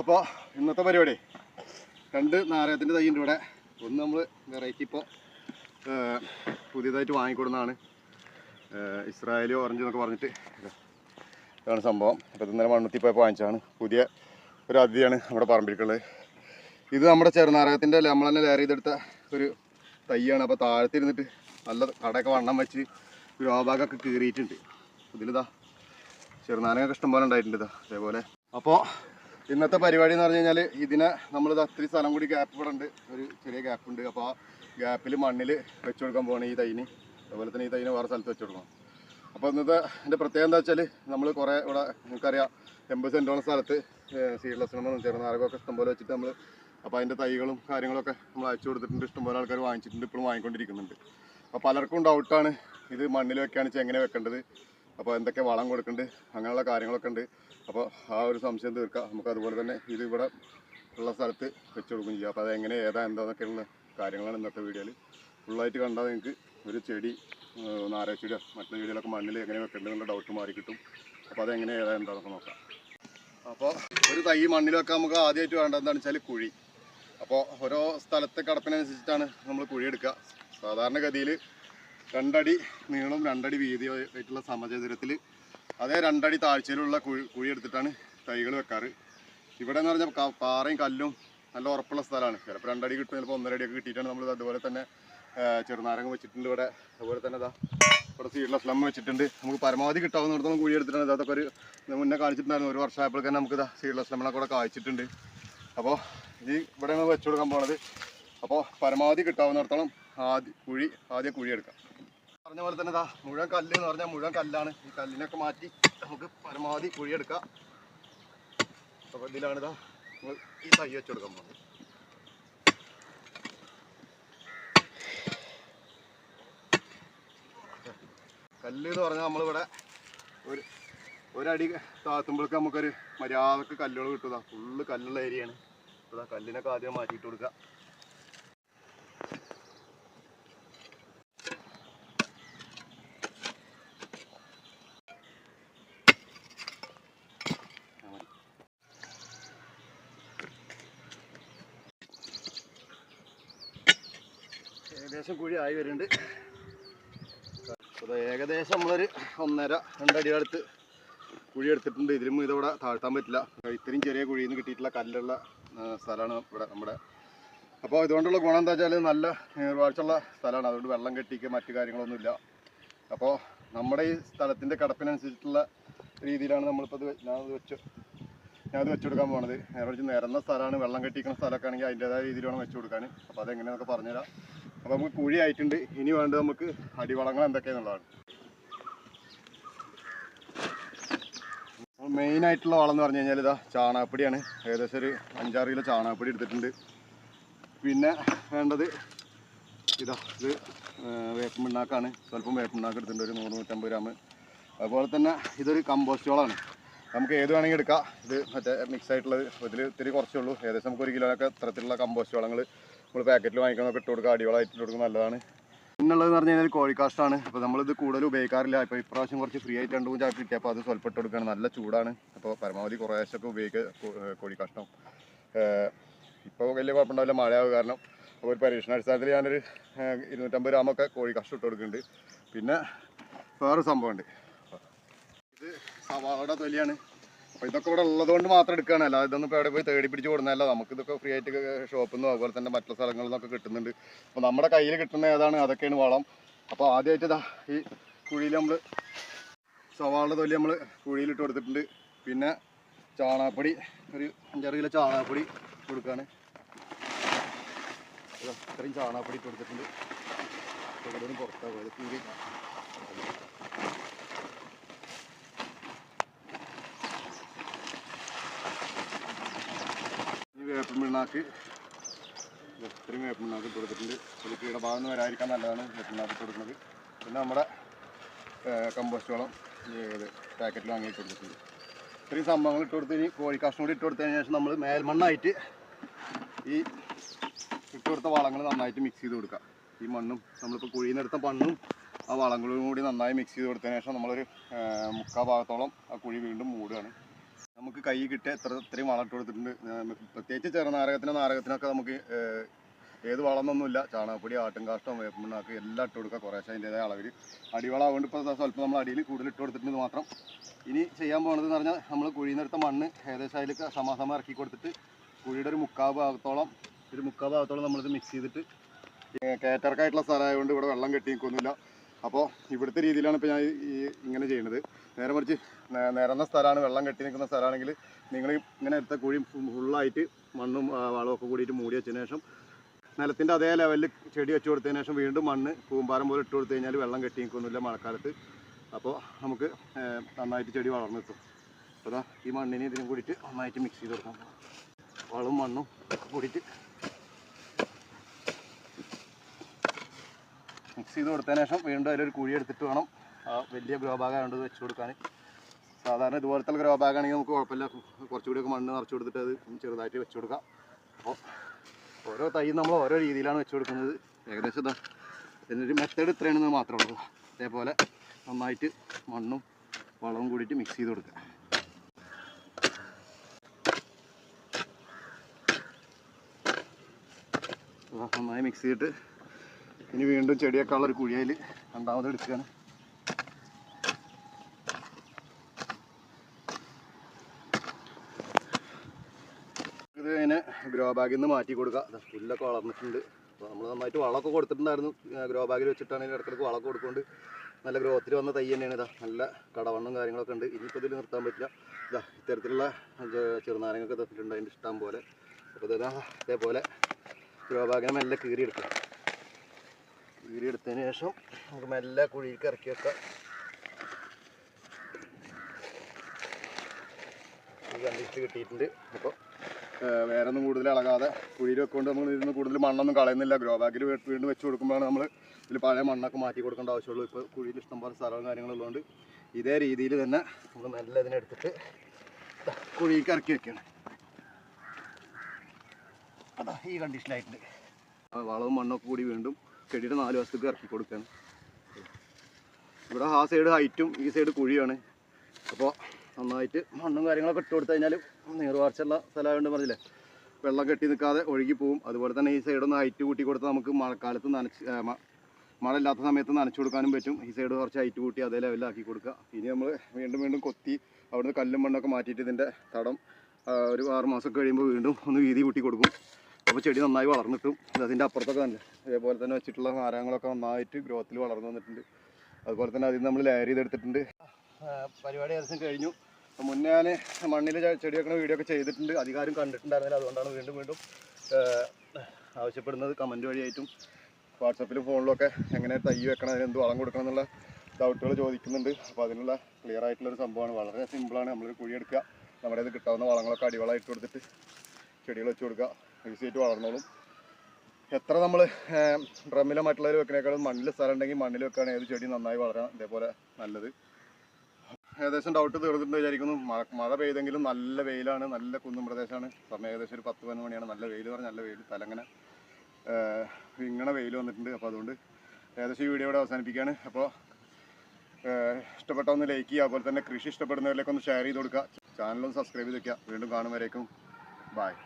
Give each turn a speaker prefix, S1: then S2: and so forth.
S1: അപ്പോൾ ഇന്നത്തെ പരിപാടി. രണ്ട് നാരകത്തിന്റെ തൈ ഉണ്ട് ഇവിടെ ഒന്ന് നമ്മൾ വെറൈറ്റി ഇപ്പോൾ പുതിയതായിട്ട് വാങ്ങിക്കൊടുന്നതാണ്. ഇസ്രായേലി ഓറഞ്ച് എന്നൊക്കെ പറഞ്ഞിട്ട് ഇതാണ് സംഭവം. അപ്പോൾ ഇന്നലെ മണ്ണുത്തി പോയപ്പോൾ വാങ്ങിച്ചതാണ്. പുതിയ ഒരു അതിഥിയാണ് നമ്മുടെ പറമ്പിലേക്കുള്ളത് ഇത് നമ്മുടെ ചെറുനാരകത്തിന്റെ നമ്മൾ തന്നെ ലെയർ ചെയ്തെടുത്ത ഒരു തൈയാണ് അപ്പോൾ താഴത്തിരുന്നിട്ട് നല്ല കടയൊക്കെ വണ്ണം വെച്ച് രോഭാഗമൊക്കെ കീറിയിട്ടുണ്ട്. ഇതിലിതാ ചെറുനാരങ്ങൊക്കെ ഇഷ്ടംപോലെ ഉണ്ടായിട്ടുണ്ട് ഇതാ. അതേപോലെ. അപ്പോൾ ഇന്നത്തെ പരിപാടി എന്ന് പറഞ്ഞു കഴിഞ്ഞാൽ ഇതിനെ നമ്മൾ അത്രയും സ്ഥലം കൂടി ഗ്യാപ്പ് ഇവിടെ ഉണ്ട്. ഒരു ചെറിയ ഗ്യാപ്പ് ഉണ്ട്. അപ്പോൾ ആ ഗ്യാപ്പിൽ മണ്ണിൽ വെച്ച് കൊടുക്കാൻ പോകണം ഈ തൈന്. അതുപോലെ തന്നെ ഈ തൈന് വേറെ സ്ഥലത്ത് വെച്ച് കൊടുക്കണം. അപ്പോൾ ഇന്നത്തെ എന്റെ പ്രത്യേകത എന്താ വെച്ചാൽ നമ്മൾ കുറേ ഇവിടെ നിങ്ങൾക്കറിയാം എൺപത് സെന്റോളം സ്ഥലത്ത് സീഡ്ലെസ്സിനും ചെറുനാരകമൊക്കെ ഇഷ്ടംപോലെ വെച്ചിട്ട് നമ്മൾ അപ്പോൾ അതിന്റെ തൈകളും കാര്യങ്ങളൊക്കെ നമ്മൾ അയച്ചു കൊടുത്തിട്ടുണ്ട്. ഇഷ്ടംപോലെ ആൾക്കാർ വാങ്ങിച്ചിട്ടുണ്ട്. ഇപ്പോഴും വാങ്ങിക്കൊണ്ടിരിക്കുന്നുണ്ട്. അപ്പോൾ പലർക്കും ഡൗട്ടാണ് ഇത് മണ്ണിൽ വെക്കുകയാണെന്ന് വെച്ചാൽ എങ്ങനെ വെക്കേണ്ടത്? അപ്പോൾ എന്തൊക്കെ വളം കൊടുക്കുന്നുണ്ട് അങ്ങനെയുള്ള കാര്യങ്ങളൊക്കെ ഉണ്ട്. അപ്പോൾ ആ ഒരു സംശയം തീർക്കാം. നമുക്ക് അതുപോലെ തന്നെ ഇത് ഇവിടെ ഉള്ള സ്ഥലത്ത് വെച്ച് കൊടുക്കുകയും ചെയ്യാം. അപ്പോൾ അതെങ്ങനെ ഏതാ എന്താന്നൊക്കെയുള്ള കാര്യങ്ങളാണ് ഇന്നത്തെ വീഡിയോയിൽ ഫുള്ളായിട്ട് കണ്ടാൽ നിങ്ങൾക്ക് ഒരു ചെടി നാരക ചെടിയോ മറ്റുള്ള ചെടികളൊക്കെ മണ്ണിൽ എങ്ങനെ വെക്കേണ്ടതെന്നുള്ള ഡൗട്ട് മാറി കിട്ടും. അപ്പോൾ അതെങ്ങനെ ഏതാ എന്താണെന്നൊക്കെ നോക്കാം. അപ്പോൾ ഒരു തൈ മണ്ണിൽ വെക്കാൻ നമുക്ക് ആദ്യമായിട്ട് വേണ്ടത് എന്താണെന്ന് വെച്ചാൽ കുഴി. അപ്പോൾ ഓരോ സ്ഥലത്തെ കടപ്പിനനുസരിച്ചിട്ടാണ് നമ്മൾ കുഴി എടുക്കുക. സാധാരണഗതിയിൽ രണ്ടടി നീളം രണ്ടടി വീതി ആയിട്ടുള്ള സമചതുരത്തിൽ അതേ രണ്ടടി താഴ്ചയിലുള്ള കുഴി കുഴി എടുത്തിട്ടാണ് തൈകൾ വെക്കാറ്. ഇവിടെ എന്ന് പറഞ്ഞാൽ പാറയും കല്ലും നല്ല ഉറപ്പുള്ള സ്ഥലമാണ്. ചിലപ്പോൾ രണ്ടടി കിട്ടും ചിലപ്പോൾ ഒന്നര അടിയൊക്കെ കിട്ടിയിട്ടാണ് നമ്മൾ അതുപോലെ തന്നെ ചെറുനാരങ്ങ വെച്ചിട്ടുണ്ട് ഇവിടെ. അതുപോലെ തന്നെ ഇതാ ഇവിടെ സീഡിലെ സ്ലം വെച്ചിട്ടുണ്ട്. നമുക്ക് പരമാവധി കിട്ടാവുന്നിടത്തോളം കുഴി എടുത്തിട്ടുണ്ട് അതൊക്കെ ഒരു മുന്നേ കാണിച്ചിട്ടുണ്ടായിരുന്നു. ഒരു വർഷമായപ്പോൾ തന്നെ നമുക്ക് ഇതാ സീഡിലെ ഫ്ലമ്മിനെ കൂടെ കായ്ച്ചിട്ടുണ്ട്. അപ്പോൾ ഈ ഇവിടെയാണ് വെച്ചു കൊടുക്കാൻ പോണത്. അപ്പോൾ പരമാവധി കിട്ടാവുന്നിടത്തോളം ആദ്യം കുഴി ആദ്യം കുഴി എടുക്കാം പറഞ്ഞ പോലെ തന്നെ ഇതാ മുഴുവൻ കല്ല് എന്ന് പറഞ്ഞാൽ മുഴുവൻ കല്ലാണ്. ഈ കല്ലിനൊക്കെ മാറ്റി നമുക്ക് പരമാവധി കുഴിയെടുക്കാം അപ്പൊ അപ്പോൾ ഇതിലാണ് ഇതാ നമ്മൾ ഈ തൈ വെച്ച് കൊടുക്കാൻ പോകുന്നത്. കല്ല് എന്ന് പറഞ്ഞാൽ നമ്മളിവിടെ ഒരു ഒരടി താത്തുമ്പോഴേക്ക് നമുക്കൊരു മര്യാദയ്ക്ക് കല്ലുകൾ കിട്ടുക ഫുള്ള് കല്ലുള്ള ഏരിയയാണ്. അപ്പോൾ ആ കല്ലിനൊക്കെ ആദ്യം മാറ്റിയിട്ട് കൊടുക്കുക. ഏകദേശം കുഴി ആയി വരുന്നുണ്ട്. അപ്പോൾ ഏകദേശം നമ്മളൊരു ഒന്നര രണ്ടടി അടുത്ത് കുഴി എടുത്തിട്ടുണ്ട്. ഇതിലും ഇതിവിടെ താഴ്ത്താൻ പറ്റില്ല. ഇത്രയും ചെറിയ കുഴിയിൽ നിന്ന് കിട്ടിയിട്ടുള്ള കല്ലുള്ള സ്ഥലമാണ് ഇവിടെ നമ്മുടെ. അപ്പോൾ ഇതുകൊണ്ടുള്ള ഗുണം എന്താ വെച്ചാൽ നല്ല നീർവാഴ്ചയുള്ള സ്ഥലമാണ്. അതുകൊണ്ട് വെള്ളം കെട്ടിക്കുക മറ്റു കാര്യങ്ങളൊന്നുമില്ല. അപ്പോൾ നമ്മുടെ ഈ സ്ഥലത്തിന്റെ കിടപ്പിനനുസരിച്ചിട്ടുള്ള രീതിയിലാണ് നമ്മളിപ്പോൾ ഇത് ഞാനത് വെച്ച് ഞാനത് അത് വെച്ച് കൊടുക്കാൻ പോണത്. നേരെ നിരന്ന സ്ഥലമാണ്. വെള്ളം കെട്ടിക്കുന്ന സ്ഥലമൊക്കെ ആണെങ്കിൽ അതിന്റെതായ രീതിയിലാണ് വെച്ചു കൊടുക്കാൻ. അപ്പോൾ അതെങ്ങനെയാണെന്നൊക്കെ പറഞ്ഞുതരാം. അപ്പോൾ നമുക്ക് കുഴി ആയിട്ടുണ്ട്. ഇനി വേണ്ടത് നമുക്ക് അടിവളങ്ങൾ എന്തൊക്കെയാണെന്നുള്ളതാണ് മെയിൻ ആയിട്ടുള്ള വളം എന്ന് പറഞ്ഞു കഴിഞ്ഞാൽ ഇതാ ചാണകപ്പൊടിയാണ്. ഏകദേശം ഒരു അഞ്ചാറ് കിലോ ചാണകപ്പൊടി എടുത്തിട്ടുണ്ട്. പിന്നെ വേണ്ടത് ഇതാ ഇത് വേപ്പൻ പിണ്ണാക്കാണ് സ്വല്പം പിണ്ണാക്ക് എടുത്തിട്ടുണ്ട്. ഒരു നൂറ് നൂറ്റമ്പത് ഗ്രാം. അതുപോലെ തന്നെ ഇതൊരു കമ്പോസ്റ്റ് വളമാണ്. നമുക്ക് ഏത് വേണമെങ്കിൽ എടുക്കാം. ഇത് മറ്റേ മിക്സ് ആയിട്ടുള്ളത്. ഇതിൽ ഇത്തിരി കുറച്ചേ ഉള്ളൂ. ഏകദേശം നമുക്ക് ഒരു കിലോയൊക്കെ ഇത്തരത്തിലുള്ള കമ്പോസ്റ്റ് വളങ്ങൾ നമ്മൾ പാക്കറ്റിൽ വാങ്ങിക്കുന്നതൊക്കെ ഇട്ട് കൊടുക്കുക അടിവളമായിട്ട് ഇട്ട് കൊടുക്കുന്നത് നല്ലതാണ്. പിന്നുള്ളത് എന്ന് പറഞ്ഞു കഴിഞ്ഞാൽ കോഴിക്കാഷ്ടാണ് അപ്പോൾ നമ്മളിത് കൂടുതൽ ഉപയോഗിക്കാറില്ല. ഇപ്പോൾ ഇപ്രാവശ്യം കുറച്ച് ഫ്രീ ആയിട്ട് രണ്ട് മൂന്ന് ചാക്ക് കിട്ടിയപ്പോൾ അത് സ്വൽപ്പം ഇട്ട് കൊടുക്കുകയാണ്. നല്ല ചൂടാണ്. അപ്പോൾ പരമാവധി കുറേശ്ശൊക്കെ ഉപയോഗിക്കുക കോഴിക്കാഷ്ടം. ഇപ്പോൾ വലിയ കുഴപ്പമുണ്ടാവില്ല. മഴയാവുക കാരണം അപ്പോൾ ഒരു പരീക്ഷണാടിസ്ഥാനത്തിൽ ഞാനൊരു ഇരുന്നൂറ്റമ്പത് ഗ്രാമൊക്കെ കോഴിക്കാഷ്ടം ഇട്ട് കൊടുക്കുന്നുണ്ട്. പിന്നെ വേറെ സംഭവമുണ്ട് ഇത് സവാളയുടെ തൊലിയാണ്. അപ്പോൾ ഇതൊക്കെ ഇവിടെ ഉള്ളതുകൊണ്ട് മാത്രം എടുക്കുകയാണ്. അല്ലാതെ ഇതൊന്നും ഇപ്പോൾ എവിടെ പോയി തേടി പിടിച്ച് കൊടുക്കുന്നതല്ല നമുക്ക് ഇതൊക്കെ ഫ്രീ ആയിട്ട് ഷോപ്പിൽ നിന്നും അതുപോലെ തന്നെ മറ്റുള്ള സ്ഥലങ്ങളിൽ നിന്നൊക്കെ കിട്ടുന്നുണ്ട്. അപ്പോൾ നമ്മുടെ കയ്യിൽ കിട്ടുന്ന ഏതാണ്? അതൊക്കെയാണ് വളം. അപ്പോൾ ആദ്യമായിട്ട് ഇതാ ഈ കുഴിയിൽ നമ്മൾ സവാളയുടെ തൊലി നമ്മൾ കുഴിയിലിട്ട് കൊടുത്തിട്ടുണ്ട്. പിന്നെ ചാണകപ്പൊടി ഒരു അഞ്ചാറ് കിലോ ചാണകപ്പൊടി കൊടുക്കുകയാണ്. ഇതാ ഇത്രയും ചാണകപ്പൊടി കൊടുത്തിട്ടുണ്ട്. പുറത്താകും അത് പുറത്താണ് പോയത് കൂടി ഈ വേപ്പിൻ പിണ്ണാക്ക് ഇത് ഇത്രയും വേപ്പിൻ പിണ്ണാക്ക് ഇട്ട് കൊടുത്തിട്ടുണ്ട് ഒരു കീടഭാഗം വരായിരിക്കാൻ നല്ലതാണ് വേപ്പിൻ പിണ്ണാക്ക് ഇട്ട് കൊടുക്കുന്നത്. പിന്നെ നമ്മുടെ കമ്പോസ്റ്റ് വളം പാക്കറ്റിൽ വാങ്ങി കൊടുത്തിട്ടുണ്ട്. ഇത്രയും സംഭവങ്ങൾ ഇട്ട് കൊടുത്ത് കോഴി കോഴിക്കാഷ്ടം കൂടി ഇട്ട് കൊടുത്തതിന് ശേഷം നമ്മൾ മേൽമണ്ണായിട്ട് ഈ ഇട്ട് കൊടുത്ത വളങ്ങൾ നന്നായിട്ട് മിക്സ് ചെയ്ത് കൊടുക്കുക ഈ മണ്ണും നമ്മളിപ്പോൾ കുഴിയിൽ നിന്ന് എടുത്ത മണ്ണും ആ വളങ്ങളും കൂടി നന്നായി മിക്സ് ചെയ്ത് കൊടുത്തതിന് ശേഷം നമ്മളൊരു മുക്കാ ഭാഗത്തോളം ആ കുഴി വീണ്ടും മൂടുകയാണ്. നമുക്ക് കൈ കിട്ടിയ എത്ര ഇത്രയും വളം ഇട്ട് കൊടുത്തിട്ടുണ്ട്. പ്രത്യേകിച്ച് ചെറുനാരകത്തിനോ നാരകത്തിനൊക്കെ നമുക്ക് ഏത് വളമൊന്നുമില്ല. ചാണകപ്പൊടി ആട്ടുംകാഷ്ടം വേപ്പുണ്ണാക്ക് എല്ലാം ഇട്ട് കൊടുക്കുക കുറേശ്ശെ അതിന്റെതായ അളവിൽ അടിവളം ആവുകൊണ്ട് ഇപ്പോൾ സ്വല്പം നമ്മൾ അടിയിൽ കൂടുതൽ ഇട്ട് കൊടുത്തിട്ടുണ്ട് മാത്രം. ഇനി ചെയ്യാൻ പോകുന്നത് എന്ന് പറഞ്ഞാൽ നമ്മൾ കുഴി നിർത്ത മണ്ണ് ഏകദേശം അതിലേക്ക് സമാസമം ഇറക്കി കൊടുത്തിട്ട് കുഴിയുടെ ഒരു മുക്കാ ഭാഗത്തോളം ഒരു മുക്കാ ഭാഗത്തോളം നമ്മളിത് മിക്സ് ചെയ്തിട്ട് കേറ്റർക്കായിട്ടുള്ള സ്ഥലമായതുകൊണ്ട് ഇവിടെ വെള്ളം കെട്ടി നിൽക്കൊന്നുമില്ല അപ്പോൾ ഇവിടുത്തെ രീതിയിലാണ് ഇപ്പോൾ ഞാൻ ഈ- ഇങ്ങനെ ചെയ്യുന്നത്. നേരെ മറിച്ച് നിരന്ന സ്ഥലമാണ് വെള്ളം കെട്ടി നിൽക്കുന്ന സ്ഥലമാണെങ്കിൽ നിങ്ങൾ ഇങ്ങനെ എടുത്ത കുഴി ഫുള്ളായിട്ട് മണ്ണും വളമൊക്കെ കൂടിയിട്ട് മൂടി വെച്ചതിന് ശേഷം നിലത്തിന്റെ അതേ ലെവലിൽ ചെടി വെച്ച് കൊടുത്തതിന് ശേഷം വീണ്ടും മണ്ണ് കൂമ്പാരം പോലെ ഇട്ട് കൊടുത്തു കഴിഞ്ഞാൽ വെള്ളം കെട്ടി നിൽക്കൊന്നുമില്ല മഴക്കാലത്ത്. അപ്പോൾ നമുക്ക് നന്നായിട്ട് ചെടി വളർന്നു കിട്ടും. അപ്പോൾ ഈ മണ്ണിനെ ഇതിനും കൂടിയിട്ട് നന്നായിട്ട് മിക്സ് ചെയ്ത് കൊടുക്കാം. വളവും മണ്ണും കൂടിയിട്ട് മിക്സ് ചെയ്ത് കൊടുത്തതിന് ശേഷം വീണ്ടും അതിലൊരു കുഴി എടുത്തിട്ട് വേണം വലിയ ഗ്രോ ബാഗ് ആയതുകൊണ്ട് വെച്ച് കൊടുക്കാൻ. സാധാരണ ഇതുപോലത്തെ ഗ്രോ ബാഗ് ആണെങ്കിൽ നമുക്ക് കുഴപ്പമില്ല. കുറച്ചുകൂടിയൊക്കെ മണ്ണ് നിറച്ച് കൊടുത്തിട്ട് അത് ചെറുതായിട്ട് വെച്ച് കൊടുക്കാം. അപ്പോൾ ഓരോ തൈ നമ്മൾ ഓരോ രീതിയിലാണ് വെച്ച് കൊടുക്കുന്നത്. ഏകദേശം ഇതാ ഇതിനൊരു മെത്തേഡ് ഇത്രയാണെന്ന് മാത്രമേ ഉള്ളൂ. അതേപോലെ നന്നായിട്ട് മണ്ണും വളവും കൂടിയിട്ട് മിക്സ് ചെയ്ത് കൊടുക്കുക. നന്നായി മിക്സ് ചെയ്തിട്ട് ഇനി വീണ്ടും ചെടിയേക്കാളുള്ള ഒരു കുഴിയിൽ രണ്ടാമത് എടുക്കുകയാണ്. ഇത് ഗ്രോ ബാഗിൽ നിന്ന് മാറ്റി കൊടുക്കുക. പുല്ലൊക്കെ വളർന്നിട്ടുണ്ട്. അപ്പോൾ നമ്മൾ നന്നായിട്ട് വളമൊക്കെ കൊടുത്തിട്ടുണ്ടായിരുന്നു. ഗ്രോ ബാഗിൽ വെച്ചിട്ടാണെങ്കിൽ ഇടയ്ക്കിടയ്ക്ക് വളമൊക്കെ കൊടുക്കൊണ്ട് നല്ല ഗ്രോത്തിൽ വന്ന തൈ തന്നെയാണ്. ഇതാ നല്ല കടവണ്ണും കാര്യങ്ങളൊക്കെ ഉണ്ട്. ഇനിയിപ്പോൾ ഇതിൽ നിർത്താൻ പറ്റില്ല. ഇതാ ഇത്തരത്തിലുള്ള ചെറുനാരങ്ങൊക്കെ തന്നിട്ടുണ്ട്. അതിന്റെ ഇഷ്ടം പോലെ. അപ്പോൾ ഇതാ ഇതേപോലെ ഗ്രോ ബാഗിനെ മെല്ലെ കീറിയെടുക്കുക. കീറിയെടുത്തതിന് ശേഷം നമുക്ക് മെല്ലെ കുഴിയിലേക്ക് ഇറക്കി വെക്കാം. ഈ കണ്ടിട്ട് കിട്ടിയിട്ടുണ്ട്. അപ്പോൾ വേറെ ഒന്നും കൂടുതൽ ഇളകാതെ കുഴിയിൽ വെക്കൊണ്ട് നമ്മൾ ഇതിന് കൂടുതൽ മണ്ണൊന്നും കളയുന്നില്ല. ഗ്രോ ബാഗിൽ വീണ്ടും വെച്ച് കൊടുക്കുമ്പോഴാണ് നമ്മൾ ഇതിൽ പഴയ മണ്ണൊക്കെ മാറ്റി കൊടുക്കേണ്ട ആവശ്യമുള്ളൂ. ഇപ്പോൾ കുഴിയിൽ ഇഷ്ടംപോലെ സ്ഥലവും കാര്യങ്ങളും ഉള്ളതുകൊണ്ട് ഇതേ രീതിയിൽ തന്നെ നമ്മൾ നല്ല ഇതിനെടുത്തിട്ട് കുഴിയിലേക്ക് ഇറക്കി വെക്കണം. അതാ ഈ കണ്ടീഷനായിട്ടുണ്ട് വളവും മണ്ണൊക്കെ കൂടി വീണ്ടും ചെടിയുടെ നാല് വശത്തേക്ക് ഇറക്കി കൊടുക്കുകയാണ് ഇവിടെ ആ സൈഡ് ഹൈറ്റും ഈ സൈഡ് കുഴിയാണ്. അപ്പോൾ നന്നായിട്ട് മണ്ണും കാര്യങ്ങളൊക്കെ ഇട്ട് കൊടുത്തു കഴിഞ്ഞാൽ നീർവാർച്ചുള്ള സ്ഥലമായതുകൊണ്ട് പറഞ്ഞില്ലേ? വെള്ളം കെട്ടി നിൽക്കാതെ ഒഴുകി പോവും. അതുപോലെ തന്നെ ഈ സൈഡൊന്ന് ഹൈറ്റ് കൂട്ടി കൊടുത്താൽ നമുക്ക് മഴക്കാലത്ത് നനച്ച് മഴ ഇല്ലാത്ത സമയത്ത് നനച്ചു കൊടുക്കാനും പറ്റും. ഈ സൈഡ് കുറച്ച് ഹൈറ്റ് കൂട്ടി അതേ ലെവലിലാക്കി കൊടുക്കുക. ഇനി നമ്മൾ വീണ്ടും വീണ്ടും കൊത്തി അവിടുന്ന് കല്ലും മണ്ണൊക്കെ മാറ്റിയിട്ട് ഇതിന്റെ തടം ഒരു ആറുമാസം കഴിയുമ്പോൾ വീണ്ടും ഒന്ന് വീതി കൂട്ടി കൊടുക്കും. അപ്പോൾ ചെടി നന്നായി വളർന്നിട്ടും അതിന്റെ അപ്പുറത്തൊക്കെ തന്നെ. അതേപോലെ തന്നെ വെച്ചിട്ടുള്ള നാരങ്ങളൊക്കെ നന്നായിട്ട് ഗ്രോത്തിൽ വളർന്നു വന്നിട്ടുണ്ട്. അതുപോലെ തന്നെ അതിൽ നമ്മൾ ലെയർ ചെയ്തെടുത്തിട്ടുണ്ട്. പരിപാടി ഏകദേശം കഴിഞ്ഞു. മുന്നേ ഞാൻ മണ്ണിൽ ചെടി വെക്കുന്ന വീഡിയോ ഒക്കെ ചെയ്തിട്ടുണ്ട്. അധികാരം കണ്ടിട്ടുണ്ടായിരുന്നില്ല. അതുകൊണ്ടാണ് വീണ്ടും വീണ്ടും ആവശ്യപ്പെടുന്നത് കമന്റ് വഴിയായിട്ടും. വാട്സപ്പിലും ഫോണിലൊക്കെ എങ്ങനെ തൈ വെക്കണം അതിന് എന്ത് വളം കൊടുക്കണം എന്നുള്ള ഡൗട്ടുകൾ ചോദിക്കുന്നുണ്ട്. അപ്പോൾ അതിനുള്ള ക്ലിയർ ആയിട്ടുള്ള ഒരു സംഭവമാണ്. വളരെ സിമ്പിളാണ് നമ്മളൊരു കുഴി എടുക്കുക. നമ്മുടെ ഇത് കിട്ടാവുന്ന വളങ്ങളൊക്കെ അടിവളമായിട്ട് കൊടുത്തിട്ട് ചെടികൾ വെച്ച് കൊടുക്കുക. ഈസി ആയിട്ട് വളർന്നോളും. എത്ര നമ്മൾ ഡ്രമ്മിലെ മറ്റുള്ളവർ വെക്കുന്നേക്കാളും മണ്ണിൽ സ്ഥലം ഉണ്ടെങ്കിൽ മണ്ണിൽ വെക്കുകയാണെങ്കിൽ ഏത് ചെടി നന്നായി വളരാം ഇതേപോലെ നല്ലത്. ഏകദേശം ഡൗട്ട് തീർന്നിട്ടുണ്ട് വിചാരിക്കുന്നു. മഴ പെയ്തെങ്കിലും നല്ല വെയിലാണ് നല്ല കുന്നും പ്രദേശമാണ്. സമയം ഏകദേശം ഒരു പത്ത് പതിനൊന്ന് മണിയാണ്. നല്ല വെയിൽ പറഞ്ഞാൽ നല്ല വെയിൽ തലങ്ങനെ ഇങ്ങനെ വെയിൽ വന്നിട്ടുണ്ട്. അപ്പോൾ അതുകൊണ്ട് ഏകദേശം ഈ വീഡിയോ ഇവിടെ അവസാനിപ്പിക്കുകയാണ്. അപ്പോൾ ഇഷ്ടപ്പെട്ട ഒന്ന് ലൈക്ക് ചെയ്യുക. അതുപോലെ തന്നെ കൃഷി ഇഷ്ടപ്പെടുന്നവരിലേക്ക് ഒന്ന് ഷെയർ ചെയ്ത് കൊടുക്കുക. ചാനലൊന്ന് സബ്സ്ക്രൈബ് ചെയ്ത് വയ്ക്കുക വീണ്ടും കാണും ബായ്